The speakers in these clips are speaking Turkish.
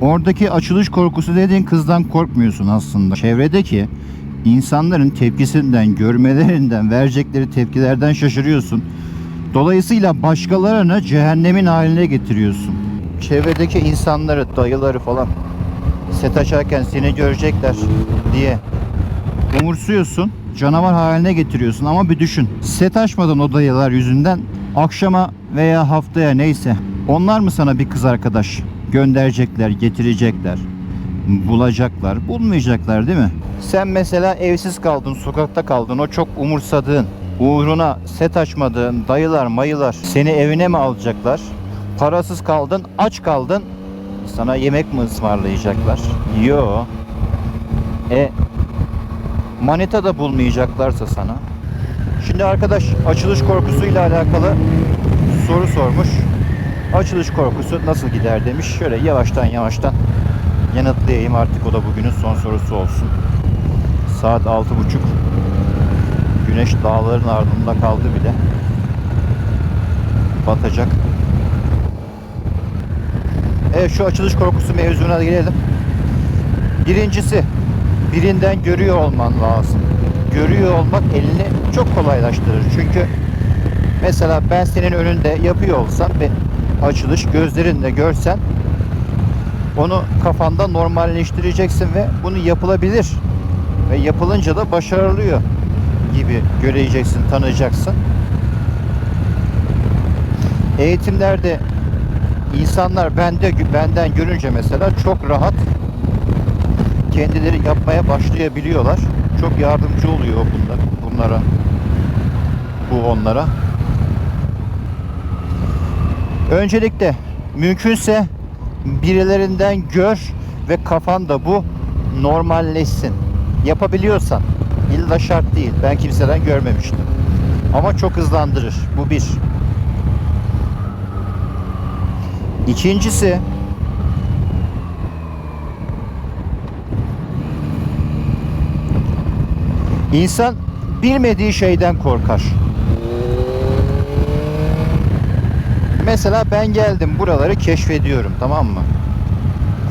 Oradaki açılış korkusu dediğin kızdan korkmuyorsun aslında. Çevredeki insanların tepkisinden, görmelerinden, verecekleri tepkilerden şaşırıyorsun. Dolayısıyla başkalarını cehennemin haline getiriyorsun. Çevredeki insanları, dayıları falan set açarken seni görecekler diye umursuyorsun. Canavar haline getiriyorsun ama bir düşün. Set açmadan o dayılar yüzünden akşama veya haftaya neyse onlar mı sana bir kız arkadaş gönderecekler, getirecekler, bulacaklar, bulmayacaklar değil mi? Sen mesela evsiz kaldın, sokakta kaldın, o çok umursadığın, uğruna set açmadığın dayılar, mayılar seni evine mi alacaklar? Parasız kaldın, aç kaldın, sana yemek mi ısmarlayacaklar? Yo. E manita da bulmayacaklarsa sana. Şimdi arkadaş açılış korkusuyla alakalı soru sormuş. Açılış korkusu nasıl gider demiş. Şöyle yavaştan yavaştan yanıtlayayım artık o da bugünün son sorusu olsun. Saat altı buçuk. Güneş dağların ardında kaldı bile. Batacak. Evet şu açılış korkusu mevzuna gelelim. Birincisi birinden görüyor olman lazım. Görüyor olmak elini çok kolaylaştırır. Çünkü mesela ben senin önünde yapıyor olsam ve açılış gözlerinle görsen onu kafanda normalleştireceksin ve bunu yapılabilir ve yapılınca da başarılıyor gibi göreceksin, tanıyacaksın. Eğitimlerde insanlar bende benden görünce mesela çok rahat kendileri yapmaya başlayabiliyorlar. Çok yardımcı oluyor bunlar, bunlara. Bu onlara. Öncelikle mümkünse birilerinden gör ve kafanda bu normalleşsin. Yapabiliyorsan. İlla şart değil. Ben kimseden görmemiştim. Ama çok hızlandırır. Bu bir. İkincisi İnsan bilmediği şeyden korkar. Mesela ben geldim buraları keşfediyorum tamam mı?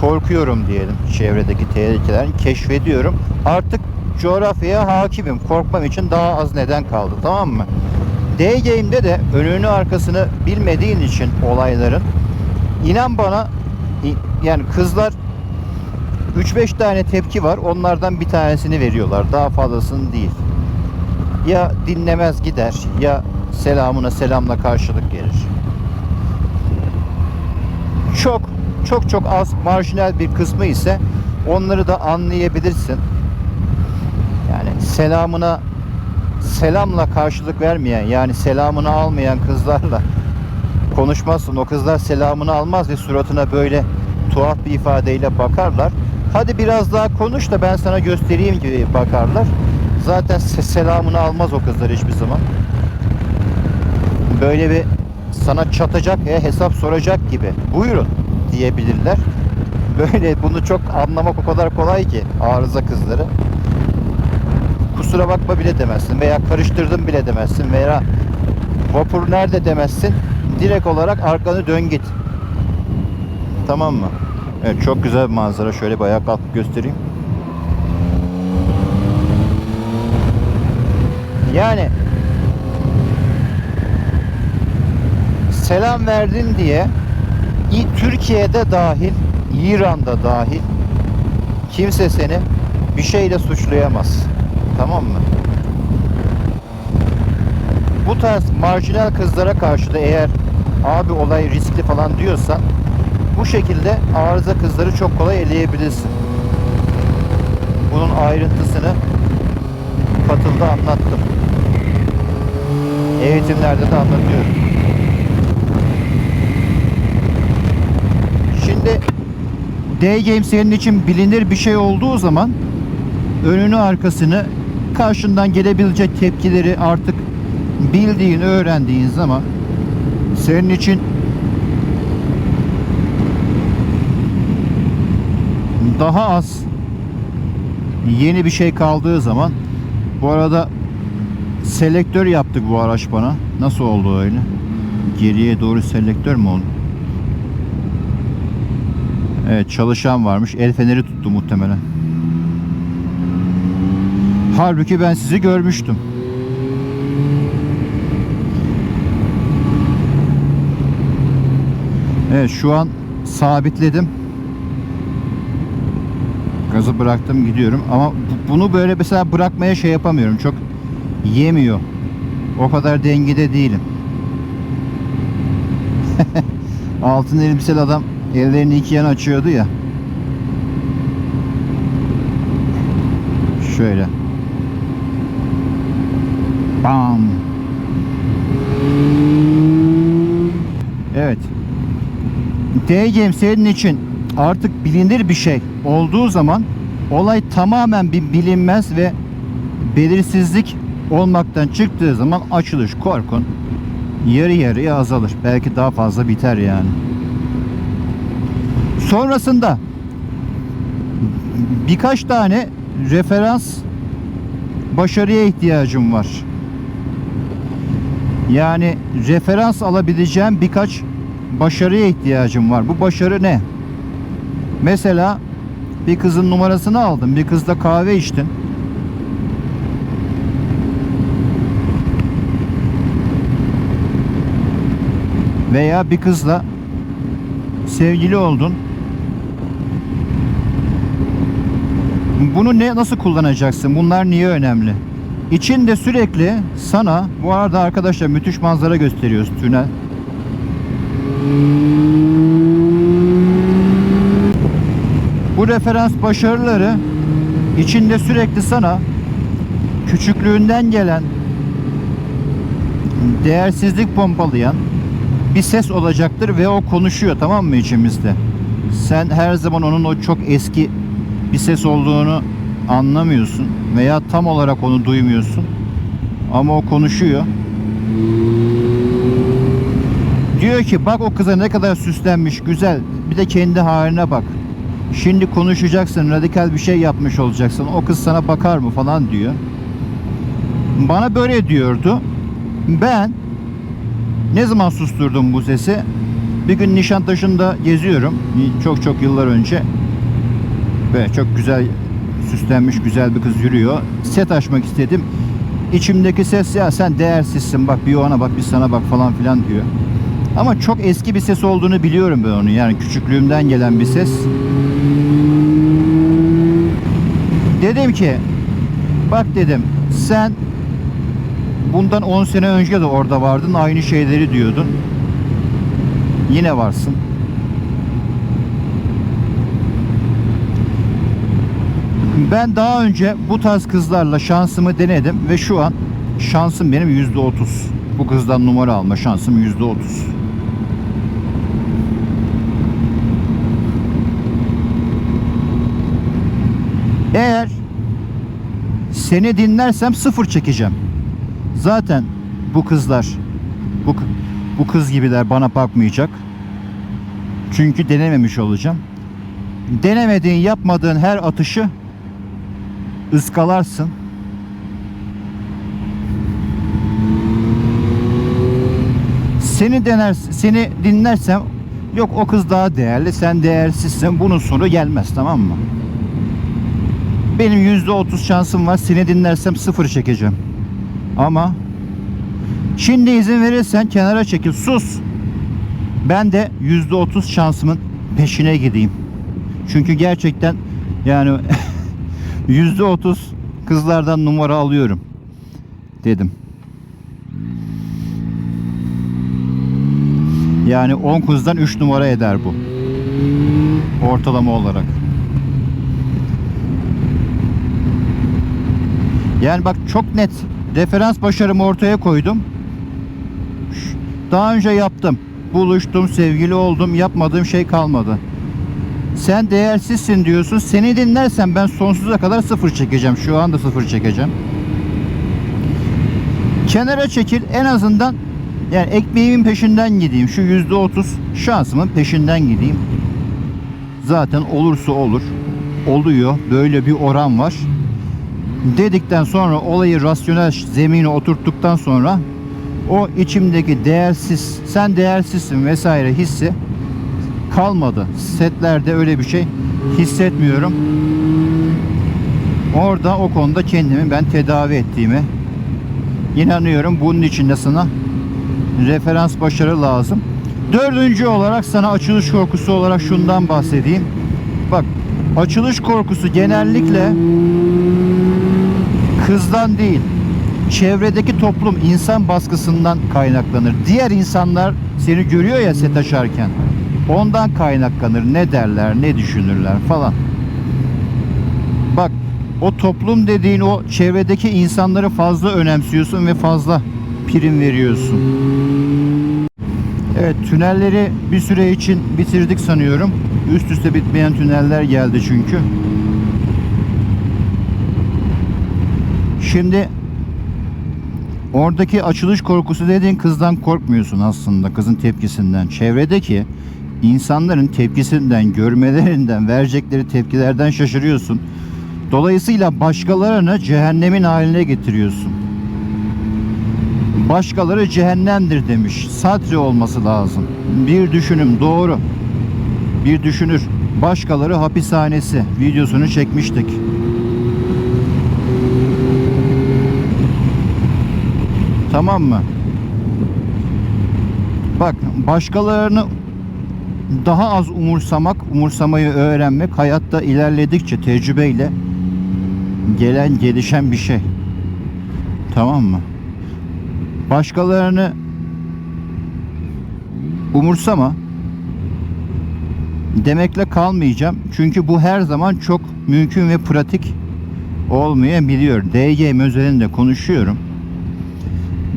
Korkuyorum diyelim çevredeki tehlikelerini keşfediyorum. Artık coğrafyaya hakimim. Korkmam için daha az neden kaldı tamam mı? D-Game'de de önünü arkasını bilmediğin için olayların inan bana yani kızlar 3-5 tane tepki var. Onlardan bir tanesini veriyorlar. Daha fazlasını değil. Ya dinlemez gider ya selamına selamla karşılık gelir. Çok çok çok az marjinal bir kısmı ise onları da anlayabilirsin. Yani selamına selamla karşılık vermeyen yani selamını almayan kızlarla konuşmazsın. O kızlar selamını almaz ve suratına böyle tuhaf bir ifadeyle bakarlar. Hadi biraz daha konuş da ben sana göstereyim gibi bakarlar. Zaten se- selamını almaz o kızlar hiçbir zaman. Böyle bir sana çatacak ya hesap soracak gibi. Buyurun diyebilirler. Böyle bunu çok anlamak o kadar kolay ki arıza kızları. Kusura bakma bile demezsin veya karıştırdım bile demezsin veya vapur nerede demezsin. Direkt olarak arkanı dön git. Tamam mı? Evet çok güzel bir manzara. Şöyle bir ayağa kalkıp göstereyim. Yani selam verdin diye Türkiye'de dahil, İran'da dahil kimse seni bir şeyle suçlayamaz. Tamam mı? Bu tarz marjinal kızlara karşı da eğer abi olay riskli falan diyorsan bu şekilde arıza kızları çok kolay eleyebilirsin. Bunun ayrıntısını katılda anlattım. Eğitimlerde de anlatıyorum. Şimdi D-Game senin için bilinir bir şey olduğu zaman önünü arkasını karşından gelebilecek tepkileri artık bildiğin, öğrendiğin zaman senin için daha az yeni bir şey kaldığı zaman bu arada selektör yaptık bu araç bana. Nasıl oldu öyle? Geriye doğru selektör mü oldu? Evet çalışan varmış. El feneri tuttu muhtemelen. Halbuki ben sizi görmüştüm. Evet şu an sabitledim. Gazı bıraktım gidiyorum ama bu- bunu böyle mesela bırakmaya şey yapamıyorum. Çok yemiyor. O kadar dengede değilim. Altın elbiseli adam ellerini iki yana açıyordu ya. Şöyle. Bam. Evet. Diyeceğim senin için artık bilinir bir şey olduğu zaman olay tamamen bir bilinmez ve belirsizlik olmaktan çıktığı zaman açılış korkun yarı yarıya azalır. Belki daha fazla biter yani. Sonrasında birkaç tane referans başarıya ihtiyacım var. Yani referans alabileceğim birkaç başarıya ihtiyacım var. Bu başarı ne? Mesela bir kızın numarasını aldın. Bir kızla kahve içtin. Veya bir kızla sevgili oldun. Bunu ne nasıl kullanacaksın? Bunlar niye önemli? İçinde sürekli sana bu arada arkadaşlar müthiş manzara gösteriyoruz tünel. Bu referans başarıları içinde sürekli sana küçüklüğünden gelen değersizlik pompalayan bir ses olacaktır ve o konuşuyor tamam mı içimizde? Sen her zaman onun o çok eski bir ses olduğunu anlamıyorsun veya tam olarak onu duymuyorsun. Ama o konuşuyor. Diyor ki bak o kıza ne kadar süslenmiş, güzel. Bir de kendi haline bak. Şimdi konuşacaksın, radikal bir şey yapmış olacaksın. O kız sana bakar mı falan diyor. Bana böyle diyordu. Ben ne zaman susturdum bu sesi? Bir gün Nişantaşı'nda geziyorum. Çok çok yıllar önce. Böyle çok güzel süslenmiş güzel bir kız yürüyor. Set açmak istedim. İçimdeki ses ya sen değersizsin bak bir ona bak bir sana bak falan filan diyor. Ama çok eski bir ses olduğunu biliyorum ben onu. Yani küçüklüğümden gelen bir ses. Dedim ki bak dedim sen bundan 10 sene önce de orada vardın aynı şeyleri diyordun. Yine varsın. Ben daha önce bu tarz kızlarla şansımı denedim ve şu an şansım benim yüzde otuz. Bu kızdan numara alma şansım yüzde otuz. Eğer seni dinlersem sıfır çekeceğim. Zaten bu kızlar bu, bu kız gibiler bana bakmayacak. Çünkü denememiş olacağım. Denemediğin, yapmadığın her atışı ıskalarsın. Seni dener, seni dinlersem yok o kız daha değerli, sen değersizsin. Bunun sonu gelmez tamam mı? Benim yüzde otuz şansım var. Seni dinlersem sıfır çekeceğim. Ama şimdi izin verirsen kenara çekil. Sus. Ben de yüzde otuz şansımın peşine gideyim. Çünkü gerçekten yani yüzde otuz kızlardan numara alıyorum dedim. Yani 10 kızdan 3 numara eder bu. Ortalama olarak. Yani bak çok net referans başarımı ortaya koydum. Daha önce yaptım. Buluştum, sevgili oldum, yapmadığım şey kalmadı. Sen değersizsin diyorsun. Seni dinlersem ben sonsuza kadar sıfır çekeceğim. Şu anda sıfır çekeceğim. Kenara çekil en azından yani ekmeğimin peşinden gideyim. Şu yüzde otuz şansımın peşinden gideyim. Zaten olursa olur. Oluyor. Böyle bir oran var. Dedikten sonra olayı rasyonel zemine oturttuktan sonra o içimdeki değersiz, sen değersizsin vesaire hissi kalmadı. Setlerde öyle bir şey hissetmiyorum. Orada o konuda kendimi ben tedavi ettiğimi inanıyorum. Bunun için de sana referans başarı lazım. Dördüncü olarak sana açılış korkusu olarak şundan bahsedeyim. Bak açılış korkusu genellikle kızdan değil çevredeki toplum insan baskısından kaynaklanır. Diğer insanlar seni görüyor ya set açarken. Ondan kaynaklanır. Ne derler, ne düşünürler falan. Bak o toplum dediğin o çevredeki insanları fazla önemsiyorsun ve fazla prim veriyorsun. Evet tünelleri bir süre için bitirdik sanıyorum. Üst üste bitmeyen tüneller geldi çünkü. Şimdi oradaki açılış korkusu dediğin kızdan korkmuyorsun aslında kızın tepkisinden. Çevredeki insanların tepkisinden, görmelerinden, verecekleri tepkilerden şaşırıyorsun. Dolayısıyla başkalarını cehennemin haline getiriyorsun. Başkaları cehennemdir demiş. Satri olması lazım. Bir düşünüm doğru. Bir düşünür. Başkaları hapishanesi videosunu çekmiştik. Tamam mı? Bak başkalarını daha az umursamak, umursamayı öğrenmek hayatta ilerledikçe tecrübeyle gelen gelişen bir şey. Tamam mı? Başkalarını umursama demekle kalmayacağım. Çünkü bu her zaman çok mümkün ve pratik olmayabiliyor. DG özelinde konuşuyorum.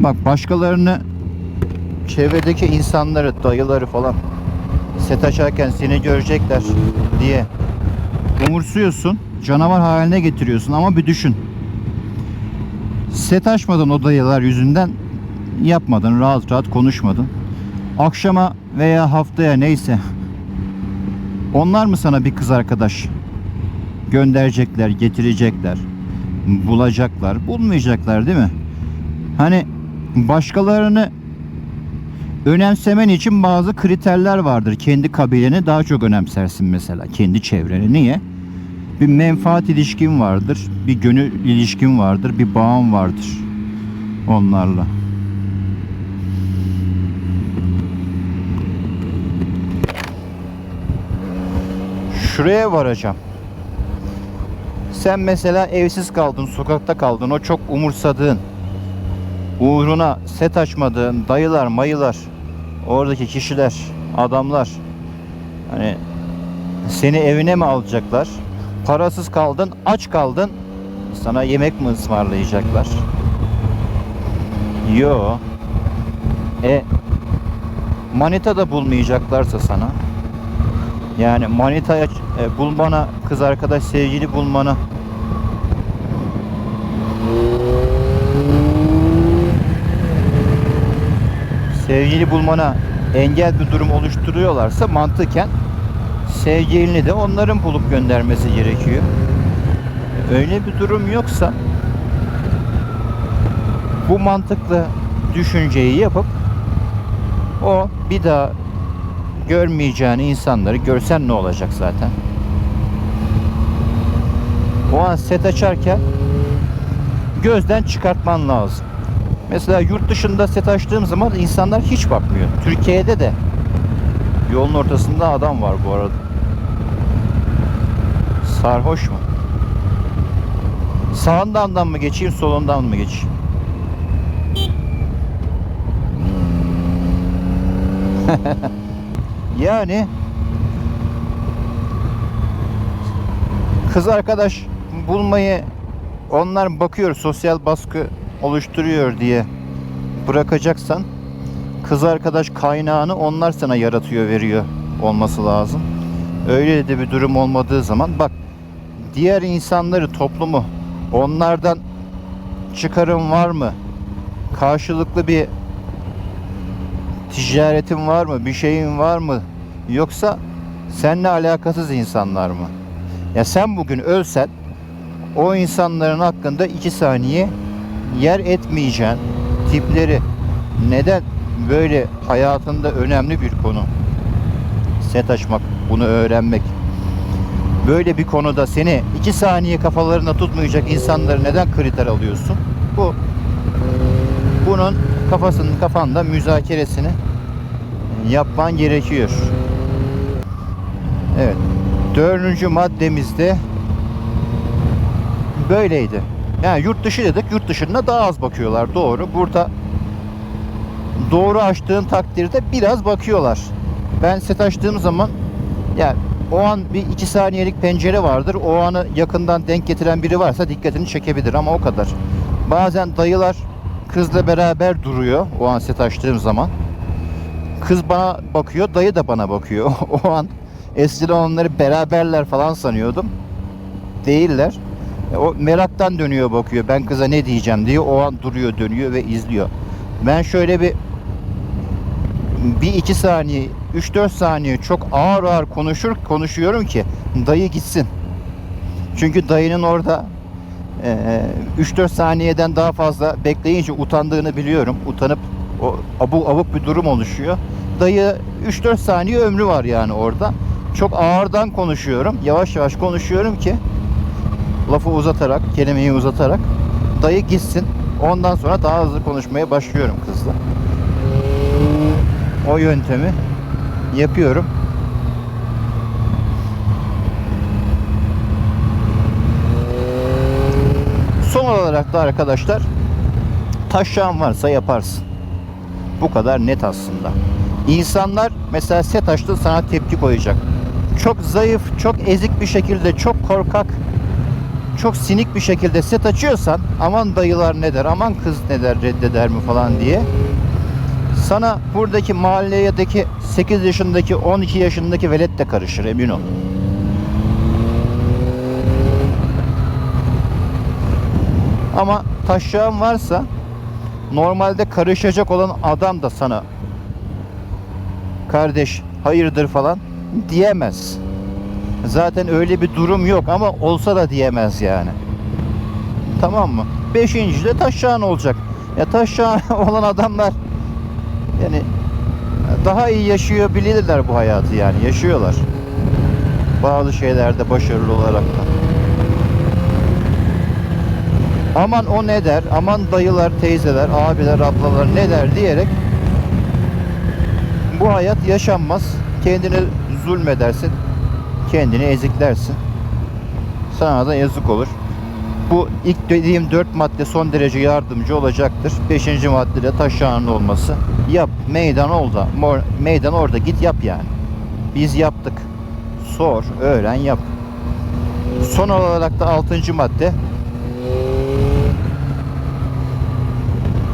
Bak başkalarını çevredeki insanları, dayıları falan set açarken seni görecekler diye umursuyorsun. Canavar haline getiriyorsun ama bir düşün. Set açmadın o dayılar yüzünden yapmadın. Rahat rahat konuşmadın. Akşama veya haftaya neyse onlar mı sana bir kız arkadaş gönderecekler, getirecekler, bulacaklar, bulmayacaklar değil mi? Hani başkalarını önemsemen için bazı kriterler vardır. Kendi kabileni daha çok önemsersin mesela. Kendi çevreni. Niye? Bir menfaat ilişkin vardır. Bir gönül ilişkin vardır. Bir bağın vardır. Onlarla. Şuraya varacağım. Sen mesela evsiz kaldın, sokakta kaldın. O çok umursadığın, uğruna set açmadığın dayılar, mayılar, oradaki kişiler, adamlar hani seni evine mi alacaklar? Parasız kaldın, aç kaldın. Sana yemek mi ısmarlayacaklar? Yo. E manita da bulmayacaklarsa sana yani manitaya e, bulmana, kız arkadaş sevgili bulmana sevgili bulmana engel bir durum oluşturuyorlarsa mantıken sevgilini de onların bulup göndermesi gerekiyor. Öyle bir durum yoksa bu mantıklı düşünceyi yapıp o bir daha görmeyeceğin insanları görsen ne olacak zaten? O an set açarken gözden çıkartman lazım. Mesela yurt dışında set açtığım zaman insanlar hiç bakmıyor. Türkiye'de de yolun ortasında adam var bu arada. Sarhoş mu? Sağından mı geçeyim, solundan mı geçeyim? yani kız arkadaş bulmayı onlar bakıyor sosyal baskı oluşturuyor diye bırakacaksan kız arkadaş kaynağını onlar sana yaratıyor veriyor olması lazım. Öyle de bir durum olmadığı zaman bak diğer insanları toplumu onlardan çıkarım var mı? Karşılıklı bir ticaretin var mı? Bir şeyin var mı? Yoksa seninle alakasız insanlar mı? Ya sen bugün ölsen o insanların hakkında iki saniye yer etmeyeceğin tipleri neden böyle hayatında önemli bir konu set açmak, bunu öğrenmek. Böyle bir konuda seni iki saniye kafalarına tutmayacak insanları neden kriter alıyorsun? Bu bunun kafasının kafanda müzakeresini yapman gerekiyor. Evet. Dördüncü maddemizde böyleydi. Yani yurt dışı dedik. Yurt dışında daha az bakıyorlar. Doğru. Burada doğru açtığın takdirde biraz bakıyorlar. Ben set açtığım zaman yani o an bir iki saniyelik pencere vardır. O anı yakından denk getiren biri varsa dikkatini çekebilir ama o kadar. Bazen dayılar kızla beraber duruyor o an set açtığım zaman. Kız bana bakıyor, dayı da bana bakıyor. o an eskiden onları beraberler falan sanıyordum. Değiller. E, O meraktan dönüyor bakıyor. Ben kıza ne diyeceğim diye o an duruyor, dönüyor ve izliyor. Ben şöyle bir bir iki saniye, 3-4 saniye çok ağır ağır konuşur konuşuyorum ki dayı gitsin. Çünkü dayının orada e, 3-4 saniyeden daha fazla bekleyince utandığını biliyorum. Utanıp o abuk abuk bir durum oluşuyor. Dayı 3-4 saniye ömrü var yani orada. Çok ağırdan konuşuyorum. Yavaş yavaş konuşuyorum ki lafı uzatarak, kelimeyi uzatarak dayı gitsin. Ondan sonra daha hızlı konuşmaya başlıyorum kızla. O yöntemi yapıyorum. Son olarak da arkadaşlar taşağın varsa yaparsın. Bu kadar net aslında. İnsanlar mesela set açtın sana tepki koyacak. Çok zayıf, çok ezik bir şekilde, çok korkak, çok sinik bir şekilde set açıyorsan aman dayılar ne der, aman kız ne der, reddeder mi falan diye. Sana buradaki mahalledeki 8 yaşındaki 12 yaşındaki velet de karışır emin ol. Ama taşağın varsa normalde karışacak olan adam da sana kardeş hayırdır falan diyemez. Zaten öyle bir durum yok ama olsa da diyemez yani. Tamam mı? Beşinci de taşağın olacak. Ya taşağın olan adamlar yani daha iyi yaşıyor bilirler bu hayatı yani yaşıyorlar. Bazı şeylerde başarılı olarak da. Aman o ne der, aman dayılar, teyzeler, abiler, ablalar ne der diyerek bu hayat yaşanmaz. Kendini zulmedersin, kendini eziklersin. Sana da yazık olur. Bu ilk dediğim dört madde son derece yardımcı olacaktır. Beşinci maddede taşağının olması. Yap, meydan. Mor- Meydan orada git yap yani. Biz yaptık. Sor, öğren, yap. Son olarak da altıncı madde.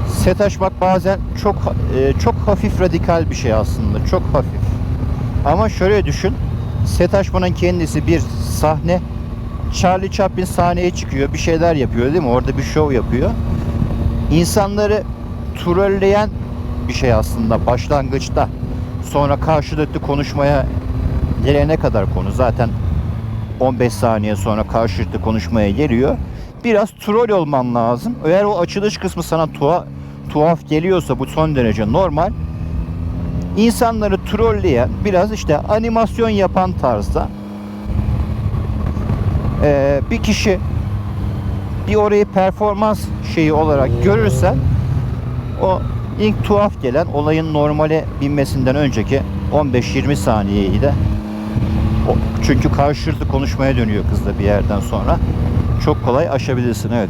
Set açmak bazen çok e, çok hafif radikal bir şey aslında. Çok hafif. Ama şöyle düşün. Set açmanın kendisi bir sahne. Charlie Chaplin sahneye çıkıyor. Bir şeyler yapıyor değil mi? Orada bir şov yapıyor. İnsanları trolleyen bir şey aslında başlangıçta. Sonra karşılıklı konuşmaya gelene kadar konu zaten 15 saniye sonra karşılıklı konuşmaya geliyor. Biraz troll olman lazım. Eğer o açılış kısmı sana tuha, tuhaf geliyorsa bu son derece normal. İnsanları trolleyen, biraz işte animasyon yapan tarzda eee, bir kişi bir orayı performans şeyi olarak görürsen o ilk tuhaf gelen olayın normale binmesinden önceki 15-20 saniyeyi de çünkü karşılıklı konuşmaya dönüyor kızla bir yerden sonra. Çok kolay aşabilirsin evet.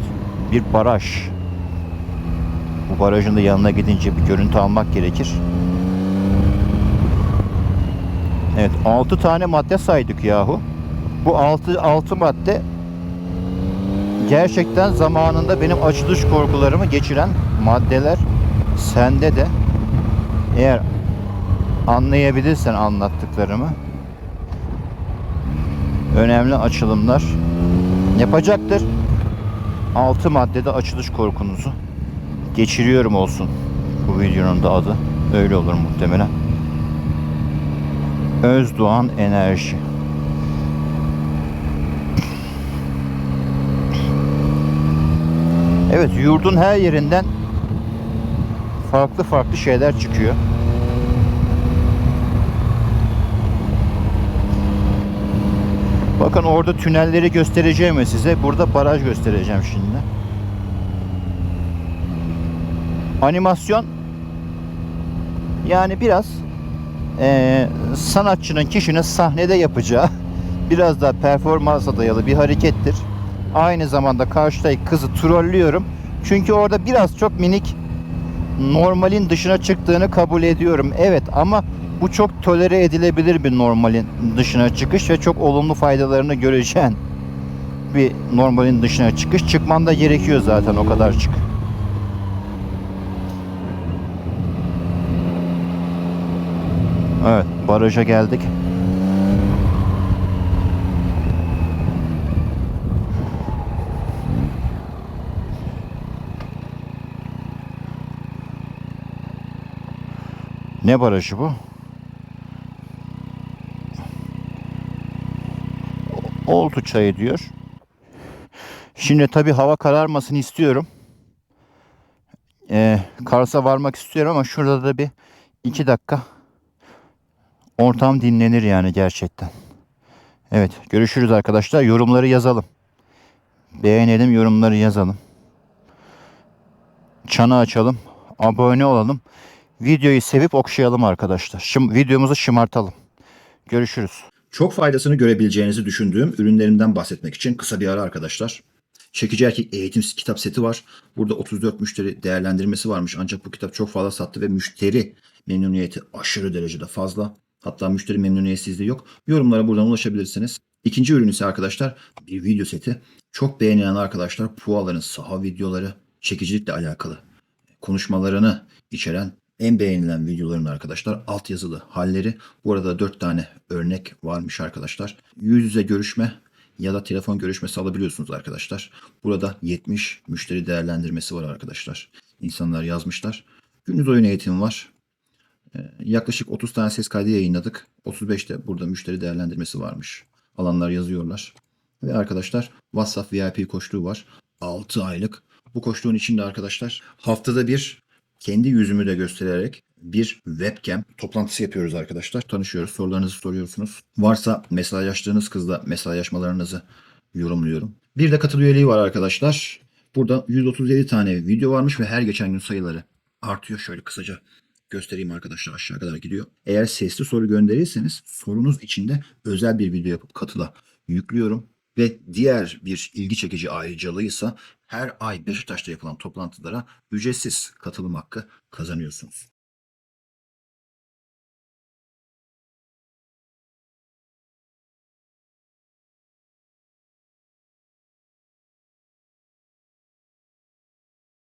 Bir baraj. Bu barajın da yanına gidince bir görüntü almak gerekir. Evet 6 tane madde saydık yahu. Bu 6 6 madde gerçekten zamanında benim açılış korkularımı geçiren maddeler sende de eğer anlayabilirsen anlattıklarımı önemli açılımlar yapacaktır. 6 maddede açılış korkunuzu geçiriyorum olsun. Bu videonun da adı öyle olur muhtemelen. Özdoğan Enerji. Evet yurdun her yerinden farklı farklı şeyler çıkıyor. Bakın orada tünelleri göstereceğim size burada baraj göstereceğim şimdi. Animasyon yani biraz eee, sanatçının kişinin sahnede yapacağı biraz daha performansa dayalı bir harekettir. Aynı zamanda karşıdaki kızı trollüyorum. Çünkü orada biraz çok minik normalin dışına çıktığını kabul ediyorum. Evet ama bu çok tolere edilebilir bir normalin dışına çıkış ve çok olumlu faydalarını göreceğin bir normalin dışına çıkış. Çıkman da gerekiyor zaten o kadar çık. Evet baraja geldik. Ne barajı bu? Oltu çayı diyor. Şimdi tabii hava kararmasını istiyorum. Ee, Kars'a varmak istiyorum ama şurada da bir iki dakika ortam dinlenir yani gerçekten. Evet görüşürüz arkadaşlar. Yorumları yazalım. Beğenelim yorumları yazalım. Çanı açalım. Abone olalım. Videoyu sevip okşayalım arkadaşlar. Şım, videomuzu şımartalım. Görüşürüz. Çok faydasını görebileceğinizi düşündüğüm ürünlerimden bahsetmek için kısa bir ara arkadaşlar. Çekici Erkek Eğitim kitap seti var. Burada 34 müşteri değerlendirmesi varmış. Ancak bu kitap çok fazla sattı ve müşteri memnuniyeti aşırı derecede fazla. Hatta müşteri memnuniyetsizliği yok. Yorumlara buradan ulaşabilirsiniz. İkinci ürün ise arkadaşlar bir video seti. Çok beğenilen arkadaşlar Puaların saha videoları çekicilikle alakalı konuşmalarını içeren en beğenilen videoların arkadaşlar altyazılı halleri. Bu arada 4 tane örnek varmış arkadaşlar. Yüz yüze görüşme ya da telefon görüşmesi alabiliyorsunuz arkadaşlar. Burada 70 müşteri değerlendirmesi var arkadaşlar. İnsanlar yazmışlar. Gündüz oyun eğitimi var. Ee, Yaklaşık 30 tane ses kaydı yayınladık. 35 de burada müşteri değerlendirmesi varmış. Alanlar yazıyorlar. Ve arkadaşlar WhatsApp VIP koçluğu var. 6 aylık. Bu koçluğun içinde arkadaşlar haftada bir kendi yüzümü de göstererek bir webcam toplantısı yapıyoruz arkadaşlar. Tanışıyoruz, sorularınızı soruyorsunuz. Varsa mesajlaştığınız kızla mesajlaşmalarınızı yorumluyorum. Bir de katıl üyeliği var arkadaşlar. Burada 137 tane video varmış ve her geçen gün sayıları artıyor. Şöyle kısaca göstereyim arkadaşlar aşağı kadar gidiyor. Eğer sesli soru gönderirseniz sorunuz içinde özel bir video yapıp katıla yüklüyorum. Ve diğer bir ilgi çekici ayrıcalığıysa her ay Beşiktaş'ta yapılan toplantılara ücretsiz katılım hakkı kazanıyorsunuz.